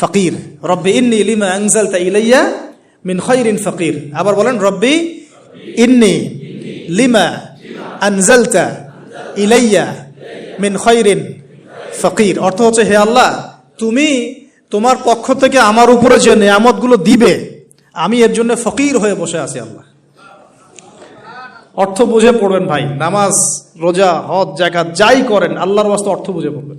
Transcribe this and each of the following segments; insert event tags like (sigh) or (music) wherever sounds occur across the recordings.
ফকির। রব্বি ইন্নি লিমা আনজালতা ইলাইয়া মিন খৈরিন ফকির। আবার বলেন, রব্বি ইন্নি লিমা আনজালতা ইলাইয়া মিন খৈরিন ফকির। অর্থ হচ্ছে, হে আল্লাহ, তুমি তোমার পক্ষ থেকে আমার উপরে যে নিয়ামতগুলো দিবে, আমি এর জন্য ফকির হয়ে বসে আছি আল্লাহ। অর্থ বুঝে পড়বেন ভাই, নামাজ, রোজা, হজ জাকাত যাই করেন, আল্লাহর বাস্তে অর্থ বুঝে পড়বেন।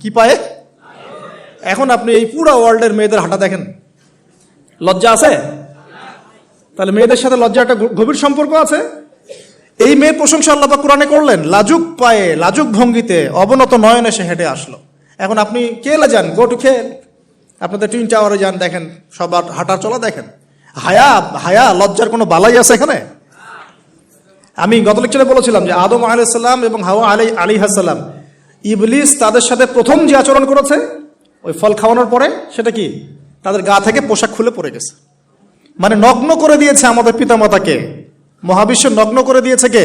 কি পায়ে? এখন আপনি এই পুরো ওয়ার্ল্ডের মেয়েদের হাঁটা দেখেন। লজ্জা আছে? তাহলে মেয়েদের সাথে লজ্জা একটা গভীর সম্পর্ক আছে? এই মেয়ের প্রশংসা আল্লাহ কোরআনে করলেন, লাজুক পায়ে, লাজুক ভঙ্গিতে, অবনত নয়নে সে হেঁটে আসলো। এখন আপনি কেলে যান? গো টু খেল আপনাদের টুইন টাওয়ারে যান, দেখেন, সবার হাঁটা চলা দেখেন। হায়া হায়া, লজ্জার কোনো বালাই আছে এখানে? আমি গত লেকচারে বলেছিলাম যে আদম আলাইসাল্লাম এবং হাওয়া আলী আলী হাসাল্লাম ইবলিস তাদের সাথে প্রথম যে আচরণ করেছে, ওই ফল খাওয়ানোর পরে সেটা কি? তাদের গা থেকে পোশাক খুলে পড়ে গেছে। মানে নগ্ন করে দিয়েছে আমাদের পিতামাতাকে। মহাবিশ্ব নগ্ন করে দিয়েছে কে?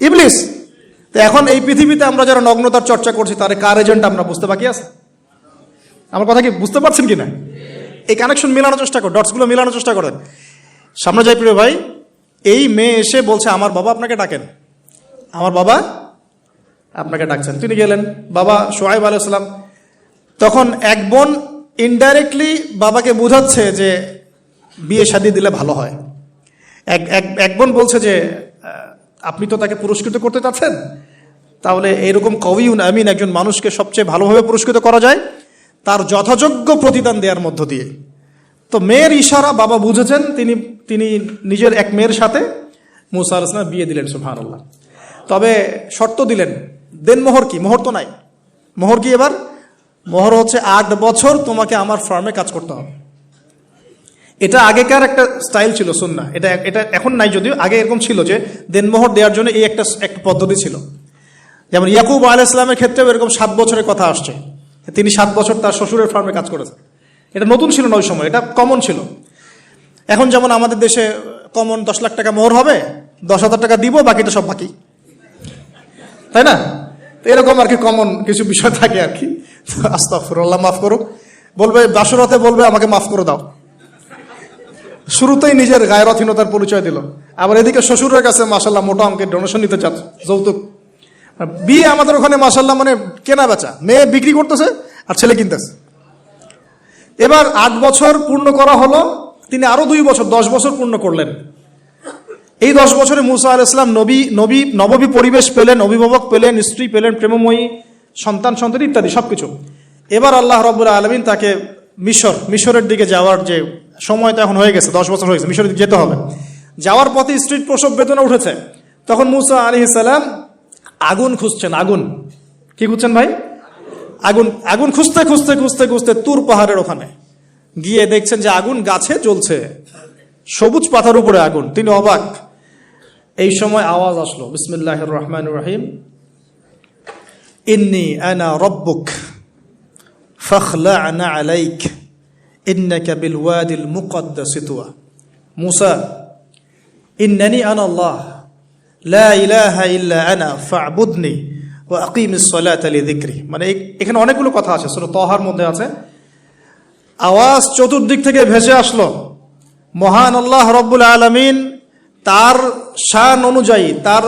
ইবলিস। তো এখন এই পৃথিবীতে আমরা যারা নগ্নতার চর্চা করছি, তার কার এজেন্ট আমরা বুঝতে বাকি আছে? আমার কথা কি বুঝতে পারছেন কি না এই কানেকশন মেলানোর চেষ্টা কর ডটসগুলো মেলানোর চেষ্টা করেন। সামনে যাই প্রিয় ভাই, এই মেয়ে এসে বলছে, আমার বাবা আপনাকে ডাকেন। আমার বাবা আপনাকে ডাকছেন। তিনি গেলেন বাবা সোহাইব আলাইসালাম তখন এক বোন ইনডাইরেক্টলি বাবাকে বোঝাচ্ছে যে বিয়ে শাদি দিলে ভালো হয়। এক এক বোন বলছে যে আপনি তো তাকে পুরস্কৃত করতে চাচ্ছেন, তাহলে এইরকম কবিউন আমিন একজন মানুষকে সবচেয়ে ভালোভাবে পুরস্কৃত করা যায়, তার যথাযোগ্য প্রতিদান দেওয়ার মধ্য দিয়ে। তো মেয়ের ইশারা বাবা বুঝেছেন, তিনি তিনি নিজের এক মেয়ের সাথে মুসা বিয়ে দিলেন সুফান তবে শর্ত দিলেন দেন মোহর কি? মোহর তো নাই। মোহর কি এবার? মোহর হচ্ছে আট বছর তোমাকে আমার ফার্মে কাজ করতে হবে। এটা আগেকার একটা স্টাইল ছিল, সুন্না। এটা এটা এখন নাই যদিও, আগে এরকম ছিল যে দেনমোহর দেওয়ার জন্য এই একটা একটা পদ্ধতি ছিল। যেমন ইয়াকুব আলাহ ইসলামের ক্ষেত্রেও এরকম সাত বছরের কথা আসছে। তিনি সাত বছর তার শ্বশুরের ফার্মে কাজ করেছেন। এটা নতুন ছিল না ওই সময়, এটা কমন ছিল। এখন যেমন আমাদের দেশে কমন দশ লাখ টাকা মোহর হবে, দশ হাজার টাকা দিব, বাকিটা সব বাকি। তাই না? তো এরকম আর কি কমন কিছু বিষয় থাকে আর কি। আস্তাফরুল্লাহ মাফ করুক। বলবে, বাসরতে বলবে, আমাকে মাফ করে দাও। শুরুতেই নিজের গায়রথীনতার পরিচয় দিল। আবার এদিকে শ্বশুরের কাছে মাসাল্লাহ মোটা অঙ্কের ডোনেশন নিতে চাচ্ছে, যৌতুক। বিয়ে আমাদের ওখানে মাসাল্লাহ মানে কেনা বেচা। মেয়ে বিক্রি করতেছে আর ছেলে কিনতেছে। এবার আট বছর পূর্ণ করা হলো, তিনি আরও দুই বছর, দশ বছর পূর্ণ করলেন। এই দশ বছরে মুসা আল ইসলাম নবী নবী, নববী পরিবেশ পেলেন, অভিভাবক পেলেন, স্ত্রী পেলেন, প্রেমময়ী, সন্তান সন্তান ইত্যাদি, সবকিছু। এবার আল্লাহ রব্বুল আলমিন তাকে মিশর, মিশরের দিকে যাওয়ার যে সময় তো এখন হয়ে গেছে, দশ বছর হয়ে গেছে, মিশরের দিকে যেতে হবে। যাওয়ার পথে স্ত্রীর প্রসব বেদনা উঠেছে। তখন মুসা আলি সালাম আগুন খুঁজছেন, আগুন। কি খুঁজছেন ভাই? আগুন আগুন খুঁজতে খুঁজতে খুঁজতে খুঁজতে তুর পাহাড়ের ওখানে গিয়ে দেখছেন যে আগুন গাছে জ্বলছে। সবুজ পাতার উপরে আগুন, তিনি অবাক। এই সময় আওয়াজ আসলো বিসমুল্লাহ রহমান রহিম ইন্নি আনা রব্বুক ফখলা আনা আলাইক, ইন্নাকা বিল ওয়াদিল মুকদ্দাস তুয়া। মুসা, ইন্নানি আনা আল্লাহ, লা ইলাহা ইল্লা আনা, ফাবুদনি ওয়া আকিম সালাত আলি দিক্রি মানে এখানে অনেকগুলো কথা আছে, সুরা তাহার মধ্যে আছে। আওয়াজ চতুর্দিক থেকে ভেসে আসলো, মহান আল্লাহ রব্বুল আলমিন, তার শান অনুযায়ী, তার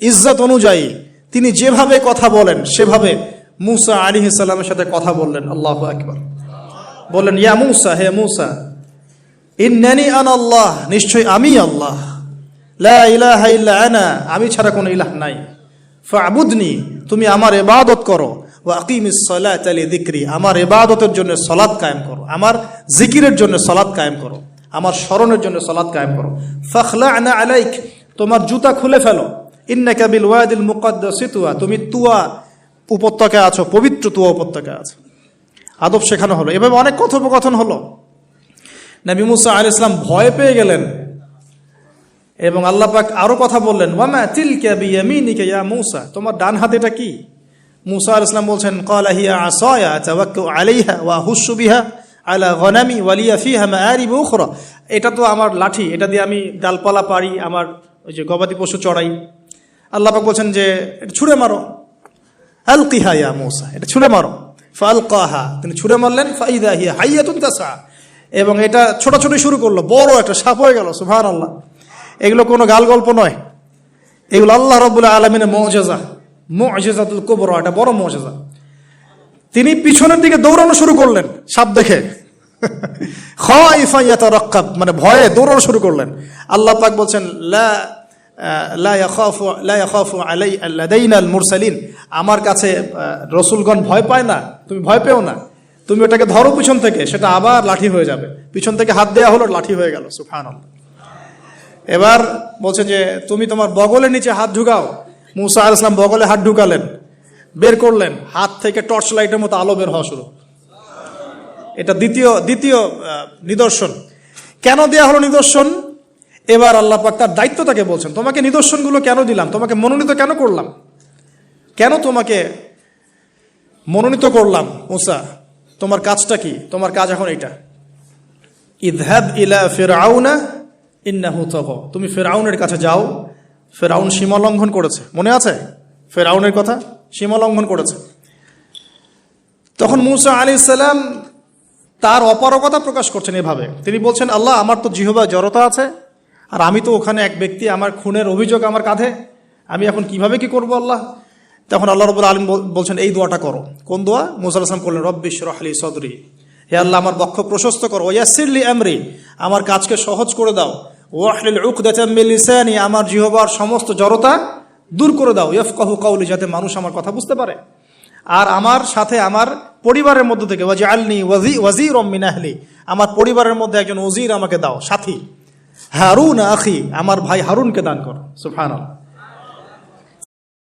ইজ্জত অনুযায়ী তিনি যেভাবে কথা বলেন, সেভাবে মুসা আলী সাল্লামের সাথে কথা বললেন। আল্লাহ আকবর। বললেন, ইয়া মুসা, হে মুসা, ইন্নানি আন আল্লাহ, নিশ্চয় আমি আল্লাহ। লা ইলাহা ইল্লা আনা, আমি ছাড়া কোনো ইলাহ নাই। ফাবুদনি, তুমি আমার ইবাদত করো। দিক্রি আমার ইবাদতের জন্য সলাদ কায়েম করো। আমার জিকিরের জন্য সলাদ কায়েম করো। আমার স্মরণের জন্য সলাদ কায়েম করো। ফখলা আনা আলাইক তোমার জুতা খুলে ফেলো। ইন্নাকা বিল ওয়াদিল মুকদ্দাস তুয়া। তুমি তুয়া উপত্যকায় আছো, পবিত্র তুয়া উপত্যকায় আছো। আদব শেখানো হলো। এভাবে অনেক কথোপকথন হলো। নবী মুসা আল ইসলাম ভয় পেয়ে গেলেন। এবং আল্লাহ পাক আরও কথা বললেন, ওয়ামা তিলকা বিয়ামিনিকা ইয়া মুসা? তোমার ডান হাত এটা কি? মুসা আল ইসলাম বলছেন, ক্বালা হিয়া আসায়া তাওয়াক্কু আলাইহা ওয়া হুশু বিহা আলা গনামি ওয়ালিয়া ফিহা মাআরিব উখরা। এটা তো আমার লাঠি, এটা দিয়ে আমি ডালপালা পারি আমার ওই যে গবাদি পশু চড়াই। আল্লাপাক বলছেন যে, এটা ছুঁড়ে মারো। আলকিহা ইয়া মুসা, এটা ছুঁড়ে মারো। ফালকাহা, তিনি ছুঁড়ে মারলেন, ফাইদা হিয়া হাইয়াতুন তাসা। এবং এটা ছোটাছুটি শুরু করল, বড় একটা সাপ হয়ে গেল সুবহান আল্লাহ এগুলো কোনো গাল গল্প নয়। এগুলো আল্লাহ রব্বুল্লাহ আলমিনের মজেজা, মজেজাতুল কোবর, এটা বড় মজেজা। তিনি পিছনের দিকে দৌড়ানো শুরু করলেন, সাপ দেখে। (laughs) রক্কাব মানে ভয়ে দৌড়ানো শুরু করলেন। আল্লাহ পাক বলছেন মুরসালিন আমার কাছে রসুলগণ ভয় পায় না, তুমি ভয় পেও না। তুমি ওটাকে ধরো পিছন থেকে, সেটা আবার লাঠি হয়ে যাবে। পিছন থেকে হাত দেওয়া হলো, লাঠি হয়ে গেল, সুবহানাল্লাহ। এবার বলছে যে, তুমি তোমার বগলের নিচে হাত ঢুকাও। মুসা আল ইসলাম বগলে হাত ঢুকালেন, বের করলেন, হাত থেকে টর্চ লাইটের মতো আলো বের হওয়া শুরু। এটা দ্বিতীয় দ্বিতীয় নিদর্শন। কেন দেয়া হলো নিদর্শন? এবার আল্লাহ পাক তার দায়িত্ব তাকে বলছেন, তোমাকে নিদর্শনগুলো কেন দিলাম? তোমাকে মনোনীত কেন করলাম? কেন তোমাকে মনোনীত করলাম, মুসা? তোমার কাজটা কি? তোমার কাজ এখন এটা ইদহাব ইলা ফিরআউনা ইন্নাহু তাগা। তুমি ফেরাউনের কাছে যাও ফেরাউন সীমা লঙ্ঘন করেছে। মনে আছে? ফেরাউনের কথা? সীমা লঙ্ঘন করেছে। তখন মুসা আলী সাল্লাম তার অপারগতা প্রকাশ করছেন এভাবে। তিনি বলছেন, আল্লাহ, আমার তো জিহবা জড়তা আছে, আর আমি তো ওখানে এক ব্যক্তি, আমার খুনের অভিযোগ আমার কাঁধে। আমি এখন কীভাবে কি করব আল্লাহ? তখন আল্লাহ রবুল আলম বলছেন, এই দোয়াটা করো। কোন দোয়া? মুসা আসলাম করলেন রব্বিশ রহলি সদরি। হে আল্লাহ, আমার বক্ষ প্রশস্ত করো। ওয়াসিরলি আমরি। আমার কাজকে সহজ করে দাও। ওয়াহলিল উকদাতামিল লিসানি। আমার জিহবার সমস্ত জড়তা দূর করে দাও। ইয়ফকাহু কাউলি যাতে মানুষ আমার কথা বুঝতে পারে। আর আমার সাথে আমার পরিবারের মধ্য থেকে ওয়াজি আলনি ওয়াজি ওয়াজির মিনাহলি আমার পরিবারের মধ্যে একজন ওজির আমাকে দাও, সাথী। হারুন আখি, আমার ভাই হারুনকে দান করো। সুফান